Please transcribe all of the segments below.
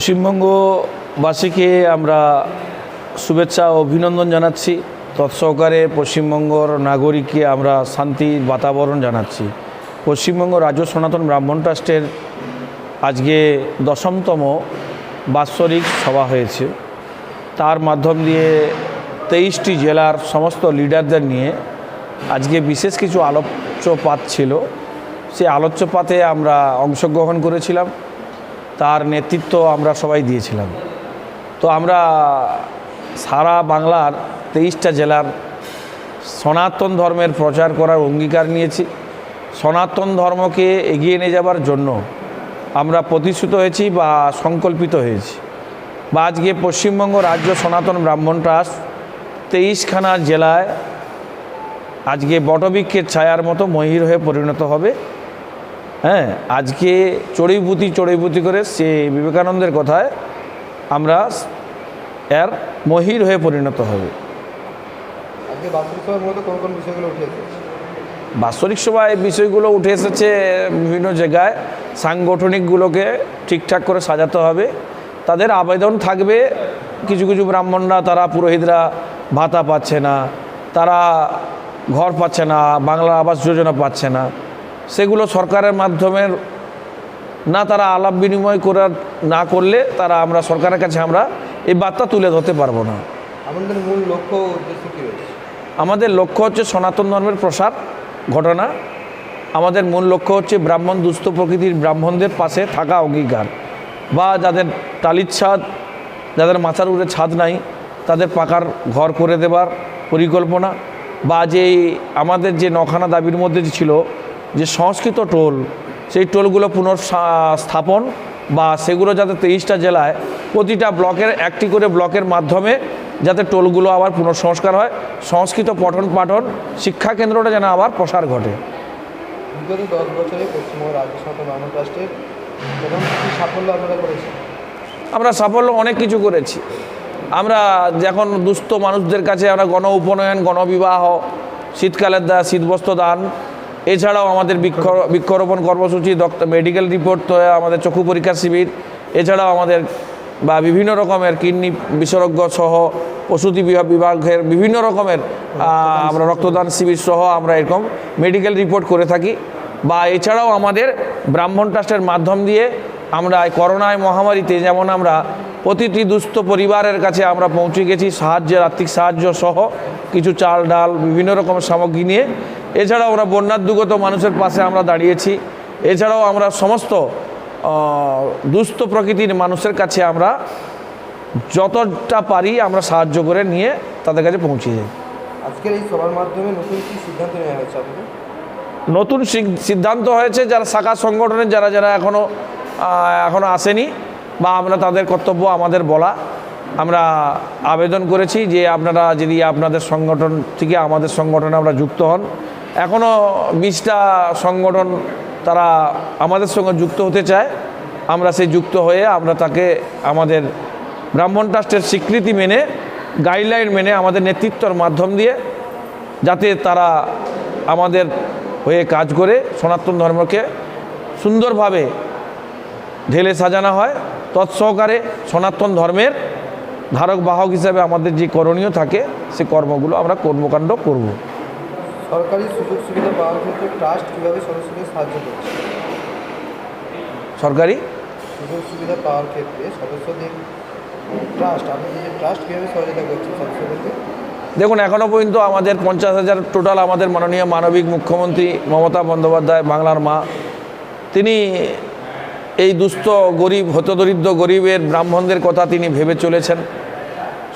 পশ্চিমবঙ্গবাসীকে আমরা শুভেচ্ছা অভিনন্দন জানাচ্ছি। তৎসহকারে পশ্চিমবঙ্গর নাগরিককে আমরা শান্তির বাতাবরণ জানাচ্ছি। পশ্চিমবঙ্গ রাজ্য সনাতন ব্রাহ্মণ ট্রাস্টের আজকে দশমতম বাৎসরিক সভা হয়েছে। তার মাধ্যম দিয়ে তেইশটি জেলার সমস্ত লিডারদের নিয়ে আজকে বিশেষ কিছু আলোচ্যপাত ছিল। সেই আলোচ্যপাতে আমরা অংশগ্রহণ করেছিলাম। তার নেতৃত্ব আমরা সবাই দিয়েছিলাম। তো আমরা সারা বাংলার তেইশটা জেলার সনাতন ধর্মের প্রচার করার অঙ্গীকার নিয়েছি। সনাতন ধর্মকে এগিয়ে নিয়ে যাবার জন্য আমরা প্রতিশ্রুত হয়েছি বা সংকল্পিত হয়েছি। বা আজকে পশ্চিমবঙ্গ রাজ্য সনাতন ব্রাহ্মণ ট্রাস্ট তেইশখানা জেলায় আজকে বটবৃক্ষের ছায়ার মতো মহির হয়ে পরিণত হবে। হ্যাঁ আজকে চড়িপুতি চড়িপুতি করে সে বিবেকানন্দের কথায় আমরা এর মহির হয়ে পরিণত হবে। বাৎসরিক সভায় বিষয়গুলো উঠে এসেছে বিভিন্ন জায়গায়। সাংগঠনিকগুলোকে ঠিকঠাক করে সাজাতে হবে। তাদের আবেদন থাকবে। কিছু কিছু ব্রাহ্মণরা তারা পুরোহিতরা ভাতা পাচ্ছে না তারা ঘর পাচ্ছে না বাংলা আবাস যোজনা পাচ্ছে না। সেগুলো সরকারের মাধ্যমে না তারা আলাপ বিনিময় করার না করলে তারা আমরা সরকারের কাছে আমরা এই বার্তা তুলে ধরতে পারব না। আমাদের মূল লক্ষ্য উদ্দেশ্য কী রয়েছে? আমাদের লক্ষ্য হচ্ছে সনাতন ধর্মের প্রসার ঘটনা। আমাদের মূল লক্ষ্য হচ্ছে ব্রাহ্মণ দুস্থ প্রকৃতির ব্রাহ্মণদের পাশে থাকা অঙ্গীকার। বা যাদের টালির ছাদ যাদের মাথার উড়ে ছাদ নাই তাদের পাকার ঘর করে দেবার পরিকল্পনা। বা যে আমাদের যে নখানা দাবির মধ্যে যে ছিল যে সংস্কৃত টোল সেই টোলগুলো পুনঃস্থাপন বা সেগুলো যাতে তেইশটা জেলায় প্রতিটা ব্লকের একটি করে ব্লকের মাধ্যমে যাতে টোলগুলো আবার পুনঃসংস্কার হয় সংস্কৃত পঠন পাঠন শিক্ষা কেন্দ্রটা যেন আবার প্রসার ঘটে। বিগত দশ বছরে পশ্চিমবঙ্গ রাজ্য সনাতন ব্রাহ্মণ ট্রাস্টের সাফল্য আপনারা করেছেন? আমরা সাফল্য অনেক কিছু করেছি। আমরা যখন দুস্থ মানুষদের কাছে আমরা গণ উপনয়ন গণবিবাহ শীতকালের দা শীতবস্ত্র দান এছাড়াও আমাদের বৃক্ষ, বৃক্ষরোপণ কর্মসূচি মেডিকেল রিপোর্ট তো আমাদের চক্ষু পরীক্ষা শিবির। এছাড়াও আমাদের, বা বিভিন্ন রকমের কিডনি বিশেষজ্ঞ সহ, প্রসূতি বিভাগ, বিভাগের বিভিন্ন রকমের আমরা রক্তদান শিবির সহ আমরা এরকম মেডিকেল রিপোর্ট করে থাকি। বা এছাড়াও আমাদের ব্রাহ্মণ ট্রাস্টের মাধ্যম দিয়ে আমরা করোনায় মহামারীতে যেমন আমরা প্রতিটি দুস্থ পরিবারের কাছে আমরা পৌঁছে গেছি, সাহায্যের আর্থিক সাহায্য সহ কিছু চাল, ডাল, বিভিন্ন রকমের সামগ্রী নিয়ে। এছাড়াও আমরা বন্যার দুগত মানুষের পাশে আমরা দাঁড়িয়েছি। এছাড়াও আমরা সমস্ত দুস্থ প্রকৃতির মানুষের কাছে আমরা যতটা পারি আমরা সাহায্য করে নিয়ে তাদের কাছে পৌঁছে যাই। আজকের এই সভার মাধ্যমে নতুন কী সিদ্ধান্ত নেওয়া হয়েছে আপনাদের? নতুন সিদ্ধান্ত হয়েছে যারা শাখা সংগঠনের যারা যারা এখনও এখনও আসেনি বা আমরা তাদের কর্তব্য আমাদের বলা আমরা আবেদন করেছি যে আপনারা যদি আপনাদের সংগঠন থেকে আমাদের সংগঠনে আমরা যুক্ত হন এখনও বিশটা সংগঠন তারা আমাদের সঙ্গে যুক্ত হতে চায়। আমরা সেই যুক্ত হয়ে আমরা তাকে আমাদের ব্রাহ্মণ ট্রাস্টের স্বীকৃতি মেনে, গাইডলাইন মেনে আমাদের নেতৃত্বর মাধ্যম দিয়ে যাতে তারা আমাদের হয়ে কাজ করে, সনাতন ধর্মকে সুন্দরভাবে ঢেলে সাজানো হয়। তৎসহকারে সনাতন ধর্মের ধারক বাহক হিসাবে আমাদের যে করণীয় থাকে, সে কর্মগুলো আমরা কর্মকাণ্ড করব। সরকারি সুযোগ সুবিধা পাওয়ার ক্ষেত্রে ট্রাস্ট কীভাবে সদস্যদের সাহায্য করছে? সরকারি? সুযোগ সুবিধা পাওয়ার ক্ষেত্রে সদস্যদের ট্রাস্ট আপনাদের যে ট্রাস্ট কীভাবে সহযোগিতা করছে সদস্যদেরকে? দেখুন এখনও পর্যন্ত আমাদের পঞ্চাশ হাজার টোটাল আমাদের মাননীয় মানবিক মুখ্যমন্ত্রী মমতা বন্দ্যোপাধ্যায় বাংলার মা তিনি এই দুস্থ গরিব হতদরিদ্র গরিবের ব্রাহ্মণদের কথা তিনি ভেবে চলেছেন।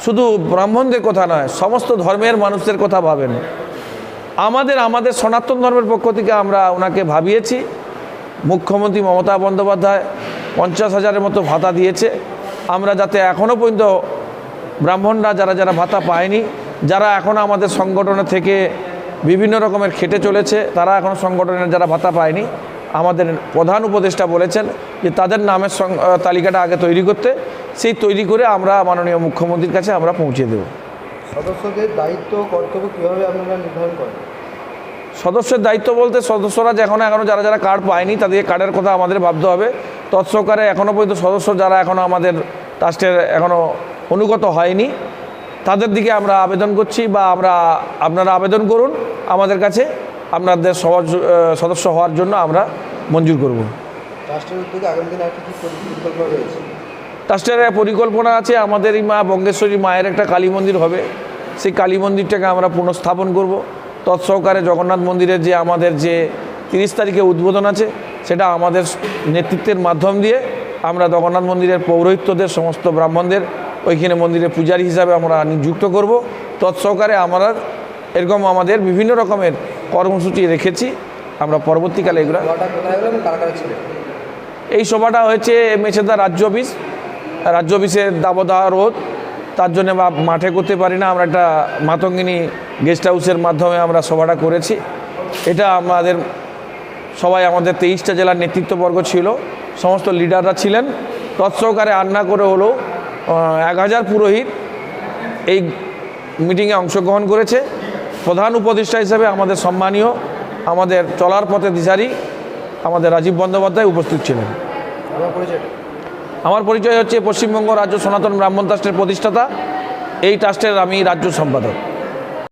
শুধু ব্রাহ্মণদের কথা নয় সমস্ত ধর্মের মানুষদের কথা ভাবেন। আমাদের আমাদের সনাতন ধর্মের পক্ষ থেকে আমরা ওনাকে ভাবিয়েছি। মুখ্যমন্ত্রী মমতা বন্দ্যোপাধ্যায় পঞ্চাশ হাজারের মতো ভাতা দিয়েছে। আমরা যাতে এখনও পর্যন্ত ব্রাহ্মণরা যারা যারা ভাতা পায়নি, যারা এখন আমাদের সংগঠনে থেকে বিভিন্ন রকমের খেটে চলেছে, তারা এখনও সংগঠনের যারা ভাতা পায়নি, আমাদের প্রধান উপদেষ্টা বলেছেন যে তাদের নামের তালিকাটা আগে তৈরি করতে। সেই তৈরি করে আমরা মাননীয় মুখ্যমন্ত্রীর কাছে আমরা পৌঁছে দেব। সদস্যদের দায়িত্ব কর্তব্য কীভাবে আপনারা নির্ধারণ করেন? সদস্যের দায়িত্ব বলতে সদস্যরা যখন এখনও যারা যারা কার্ড পায়নি তাদের কার্ডের কথা আমাদের ভাবতে হবে। তৎসহকারে এখনও পর্যন্ত সদস্য যারা এখনও আমাদের ট্রাস্টের এখনও অনুগত হয়নি তাদের দিকে আমরা আবেদন করছি বা আমরা আপনারা আবেদন করুন আমাদের কাছে। আপনাদের সহজ- সদস্য হওয়ার জন্য আমরা মঞ্জুর করব। ট্রাস্টের উদ্যোগে আগামী দিনে কি পরিকল্পনা রয়েছে? ট্রাস্টের পরিকল্পনা আছে আমাদের এই মা বঙ্গেশ্বরী মায়ের একটা কালী মন্দির হবে। সেই কালী মন্দিরটাকে আমরা পুনঃস্থাপন করব। তৎসহকারে জগন্নাথ মন্দিরের যে আমাদের যে তিরিশ তারিখে উদ্বোধন আছে সেটা আমাদের নেতৃত্বের মাধ্যম দিয়ে আমরা জগন্নাথ মন্দিরের পৌরোহিত্যদের সমস্ত ব্রাহ্মণদের ওইখানে মন্দিরে পূজারী হিসাবে আমরা নিযুক্ত করব। তৎসহকারে আমরা এরকম আমাদের বিভিন্ন রকমের কর্মসূচি রেখেছি। আমরা পরবর্তীকালে এগুলো এই সভাটা হয়েছে মেছেদা রাজ্য অফিস। রাজ্য অফিসের দাবদাহ রোড তার জন্য মাঠে করতে পারি না। আমরা একটা মাতঙ্গিনী গেস্ট হাউসের মাধ্যমে আমরা সভাটা করেছি। এটা আমাদের, সবাই আমাদের তেইশটা জেলার নেতৃত্ববর্গ ছিল। সমস্ত লিডাররা ছিলেন। তৎসহকারে আন্না করে হলো এক হাজার পুরোহিত এই মিটিংয়ে অংশগ্রহণ করেছে। প্রধান উপদেষ্টা হিসেবে আমাদের সম্মানীয়, আমাদের চলার পথে দিশারি, আমাদের রাজীব বন্দ্যোপাধ্যায় উপস্থিত ছিলেন। আমার পরিচয় হচ্ছে পশ্চিমবঙ্গ রাজ্য সনাতন ব্রাহ্মণ ট্রাস্টের প্রতিষ্ঠাতা। এই ট্রাস্টের আমি রাজ্য সম্পাদক।